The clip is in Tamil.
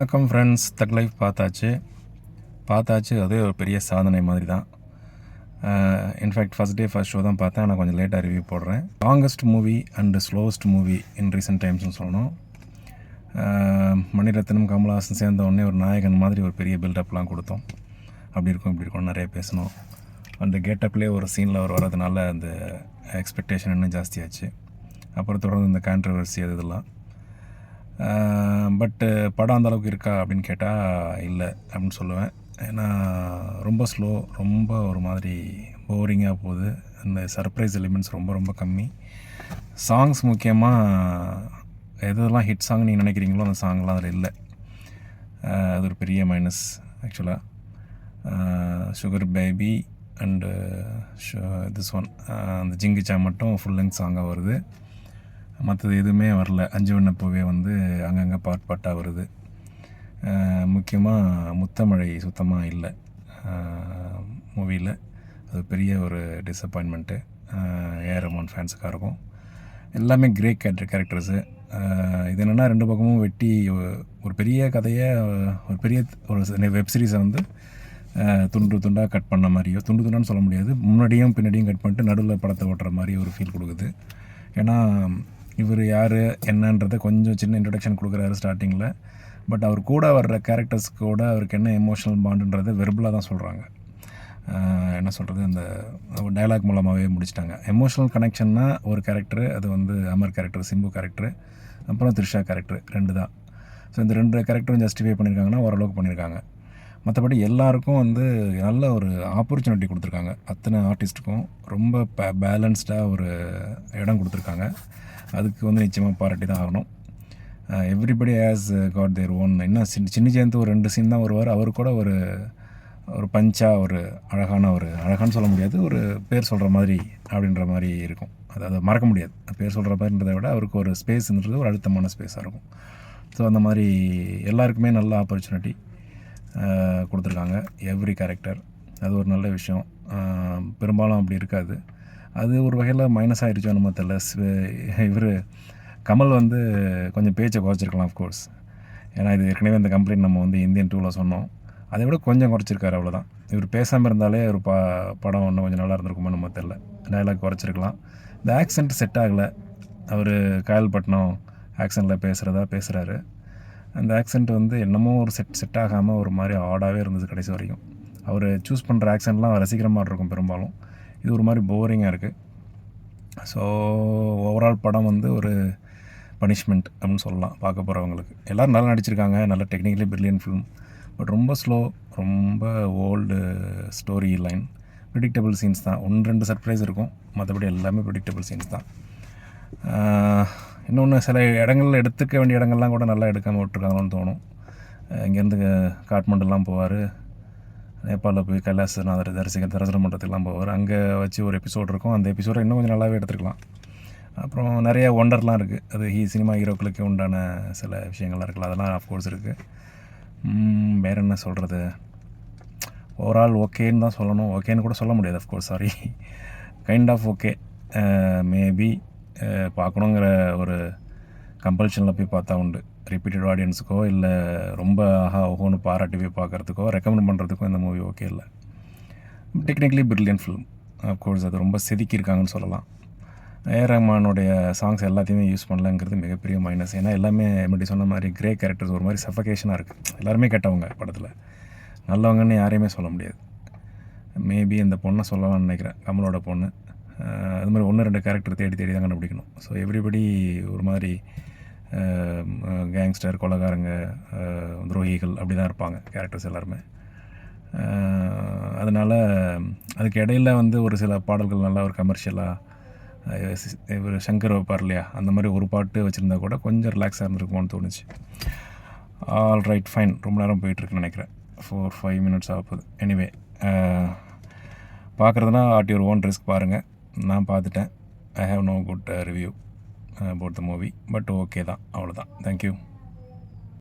வணக்கம் ஃப்ரெண்ட்ஸ் தக் லைஃப் பார்த்தாச்சு. பார்த்தாச்சு அதே ஒரு பெரிய சாதனை மாதிரி தான் in fact first day first show தான் பார்த்தேன். ஆனால் கொஞ்சம் லேட்டாக ரிவ்யூ போடுறேன். Longest movie and slowest movie in recent டைம்ஸ்னு சொல்லணும். மணிரத்னம் கமல்ஹாசன் சேர்ந்த உடனே ஒரு நாயகன் மாதிரி ஒரு பெரிய பில்டப்லாம் கொடுத்தோம். அப்படி இருக்கும் இப்படி இருக்கும் நிறைய பேசணும் அந்த கேட்டப்லேயே ஒரு சீனில் அவர் வர்றதுனால அந்த எக்ஸ்பெக்டேஷன் இன்னும் ஜாஸ்தியாச்சு. அப்புறம் தொடர்ந்து இந்த கான்ட்ரவர்சி அது இதெல்லாம். பட்டு படம் அந்த அளவுக்கு இருக்கா அப்படின்னு கேட்டால் இல்லை அப்படின்னு சொல்லுவேன். ஏன்னா ரொம்ப ஸ்லோ ரொம்ப ஒரு மாதிரி போரிங்காக போகுது. அந்த சர்ப்ரைஸ் எலிமெண்ட்ஸ் ரொம்ப ரொம்ப கம்மி. சாங்ஸ் முக்கியமாக எதெல்லாம் ஹிட் சாங் நீங்கள் நினைக்கிறீங்களோ அந்த சாங்லாம் அதில் இல்லை. அது ஒரு பெரிய மைனஸ் ஆக்சுவலாக sugar baby and this one அந்த ஜிங்கிச்சா மட்டும் ஃபுல் லெங்க் சாங்காக வருது. மற்றது எதுவுமே வரல. அஞ்சு வண்ணப்பூவே வந்து அங்கங்கே பாட் பாட்டாக வருது. முக்கியமாக முத்தமழை சுத்தமாக இல்லை. மூவியில் அது பெரிய ஒரு டிசப்பாயின்மெண்ட்டு ஏஆர் அமௌண்ட் ஃபேன்ஸுக்காக இருக்கும். எல்லாமே கிரே கேரக்டர் கேரக்டர்ஸு இது என்னென்னா ரெண்டு பக்கமும் வெட்டி ஒரு பெரிய கதையை ஒரு பெரிய ஒரு வெப் சீரிஸை வந்து துண்டு துண்டாக கட் பண்ண மாதிரியோ துண்டு துண்டான்னு சொல்ல முடியாது. முன்னாடியும் பின்னாடியும் கட் பண்ணிட்டு நடுவில் படத்தை ஓட்டுற மாதிரி ஒரு ஃபீல் கொடுக்குது. ஏன்னா இவர் யார் என்னன்றதை கொஞ்சம் சின்ன இன்ட்ரடக்ஷன் கொடுக்குறாரு ஸ்டார்டிங்கில் பட் அவர் கூட வர்ற கேரக்டர்ஸ் கூட அவருக்கு என்ன எமோஷனல் பாண்டுன்றதை வெர்பலாக தான் சொல்கிறாங்க என்ன சொல்கிறது அந்த டயலாக் மூலமாகவே முடிச்சிட்டாங்க. எமோஷனல் கனெக்ஷன்னா ஒரு கேரக்டர் அது வந்து அமர் கேரக்டர் சிம்பு கேரக்டர் அப்புறம் த்ரிஷா கேரக்டர் ரெண்டு தான். ஸோ இந்த ரெண்டு கேரக்டரும் ஜஸ்டிஃபை பண்ணியிருக்காங்கன்னா ஓரளவுக்கு பண்ணியிருக்காங்க மற்றபடி எல்லாருக்கும் வந்து நல்ல ஒரு ஆப்பர்ச்சுனிட்டி கொடுத்துருக்காங்க. அத்தனை ஆர்டிஸ்ட்டுக்கும் ரொம்ப பே பேலன்ஸ்டாக ஒரு இடம் கொடுத்துருக்காங்க. அதுக்கு வந்து நிச்சயமாக பாராட்டி தான் ஆகணும். Everybody has got their own இன்னும் சின்ன சின்ன ஜெயந்த் ஒரு ரெண்டு சீன் தான் வருவார். அவர் கூட ஒரு ஒரு பஞ்சாக ஒரு அழகான ஒரு அழகான்னு சொல்ல முடியாது. ஒரு பேர் சொல்கிற மாதிரி அப்படின்ற மாதிரி இருக்கும். அதாவது மறக்க முடியாது. பேர் சொல்கிற மாதிரின்றதை விட அவருக்கு ஒரு ஸ்பேஸ்ன்றது ஒரு அழுத்தமான ஸ்பேஸாக இருக்கும். ஸோ அந்த மாதிரி எல்லாருக்குமே நல்ல ஆப்பர்ச்சுனிட்டி கொடுத்துருக்காங்க. எவ்ரி கேரக்டர் அது ஒரு நல்ல விஷயம். பெரும்பாலும் அப்படி இருக்காது. அது ஒரு வகையில் மைனஸ் ஆகிடுச்சோ நம்ம தெரியல. இவர் கமல் வந்து கொஞ்சம் பேச்சை குறைச்சிருக்கலாம் அஃப்கோர்ஸ் ஏன்னா இது ஏற்கனவே இந்த கம்ப்ளைண்ட் நம்ம வந்து இந்தியன் டூவில் சொன்னோம். அதை விட கொஞ்சம் குறைச்சிருக்காரு அவ்வளோதான் இவர் பேசாமல் இருந்தாலே ஒரு பா படம் இன்னும் கொஞ்சம் நல்லா இருந்திருக்குமோ நம்ம தெரில டைலாக் குறைச்சிருக்கலாம். இந்த ஆக்சென்ட் செட் ஆகலை. அவர் காயல்பட்டினம் ஆக்சென்ட்டில் பேசுகிறதா பேசுகிறாரு அந்த ஆக்சென்ட் வந்து என்னமோ ஒரு செட் செட் ஆகாமல் ஒரு மாதிரி ஆடாகவே இருந்தது கடைசி வரைக்கும். அவர் சூஸ் பண்ணுற ஆக்சென்ட்லாம் ரசிக்கிற மாதிரி இருக்கும் பெரும்பாலும். இது ஒரு மாதிரி போரிங்காக இருக்குது ஸோ ஓவரால் படம் வந்து ஒரு பனிஷ்மெண்ட் அப்படின்னு சொல்லலாம் பார்க்க போகிறவங்களுக்கு எல்லோரும் நல்லா நடிச்சிருக்காங்க நல்ல டெக்னிக்கலி பிரில்லியன் ஃபிலிம் பட் ரொம்ப ஸ்லோ ரொம்ப old story line predictable scenes தான். ஒன்று ரெண்டு சர்ப்ரைஸ் இருக்கும். மற்றபடி எல்லாமே ப்ரிடிக்டபிள் சீன்ஸ் தான். இன்னொன்று சில இடங்கள்ல எடுத்துக்க வேண்டிய இடங்கள்லாம் கூட நல்லா எடுக்காமல் விட்டுருக்காங்களோன்னு தோணும். இங்கேருந்து காட்மண்டெல்லாம் போவார். நேபாளில் போய் கைலாசநாதர் தரிசிக்க தரிசன மன்றத்துக்குலாம் போவார். அங்கே வச்சு ஒரு எபிசோட் இருக்கும். அந்த எபிசோடை இன்னும் கொஞ்சம் நல்லாவே எடுத்துருக்கலாம். அப்புறம் நிறைய ஒண்டர்லாம் இருக்குது அது ஹீ சினிமா ஹீரோக்களுக்கு உண்டான சில விஷயங்கள்லாம் இருக்குல்ல அதெல்லாம் ஆஃப்கோர்ஸ் இருக்குது வேறு என்ன சொல்கிறது ஓவரால் ஓகேன்னு தான் சொல்லணும். ஓகேன்னு கூட சொல்ல முடியாது of course sorry kind of okay maybe பார்க்கணுங்கிற ஒரு கம்பல்ஷனில் போய் பார்த்தா உண்டு. ரிப்பீட்டட் ஆடியன்ஸுக்கோ இல்லை ரொம்ப ஆஹா ஓஹோன்னு பாராட்டி போய் பார்க்குறதுக்கோ ரெக்கமெண்ட் பண்ணுறதுக்கோ இந்த மூவி ஓகே இல்லை. Technically brilliant film of course அது ரொம்ப செதுக்கியிருக்காங்கன்னு சொல்லலாம். ஏஆர் ரஹ்மானுடைய சாங்ஸ் எல்லாத்தையுமே யூஸ் பண்ணலங்கிறது மிகப்பெரிய மைனஸ் ஏன்னா எல்லாமே எப்படி சொன்ன மாதிரி கிரே கேரக்டர்ஸ் ஒரு மாதிரி சஃபகேஷனாக இருக்குது எல்லாருமே கெட்டவங்க படத்தில். நல்லவங்கன்னு யாரையுமே சொல்ல முடியாது. மேபி இந்த பொண்ணை சொல்லலாம்னு நினைக்கிறேன். கமலோட பொண்ணு. அது மாதிரி ஒன்று ரெண்டு கேரக்டர் தேடி தேடி தான் கண்டுபிடிக்கணும். ஸோ எவ்ரிபடி ஒரு மாதிரி கேங்ஸ்டர் கொலகாரங்க துரோகிகள் அப்படி தான் இருப்பாங்க கேரக்டர்ஸ் எல்லாருமே. அதனால் அதுக்கு இடையில வந்து ஒரு சில பாடல்கள் நல்லா ஒரு கமர்ஷியலாக இவர் சங்கர் வைப்பார் இல்லையா அந்த மாதிரி ஒரு பாட்டு வச்சுருந்தா கூட கொஞ்சம் ரிலாக்ஸாக இருந்திருக்கும்னு தோணுச்சு. ஆல் ரைட் ஃபைன் ரொம்ப நேரம் போயிட்டுருக்குன்னு நினைக்கிறேன். ஃபோர் ஃபைவ் மினிட்ஸ் ஆகுது. எனிவே பார்க்குறதுனா ஆட் யுவர் ஓன் ரிஸ்க் பாருங்கள் நான் பார்த்துட்டேன். I have no good review about the movie but okay தான் அவ்வளோதான் தேங்க்யூ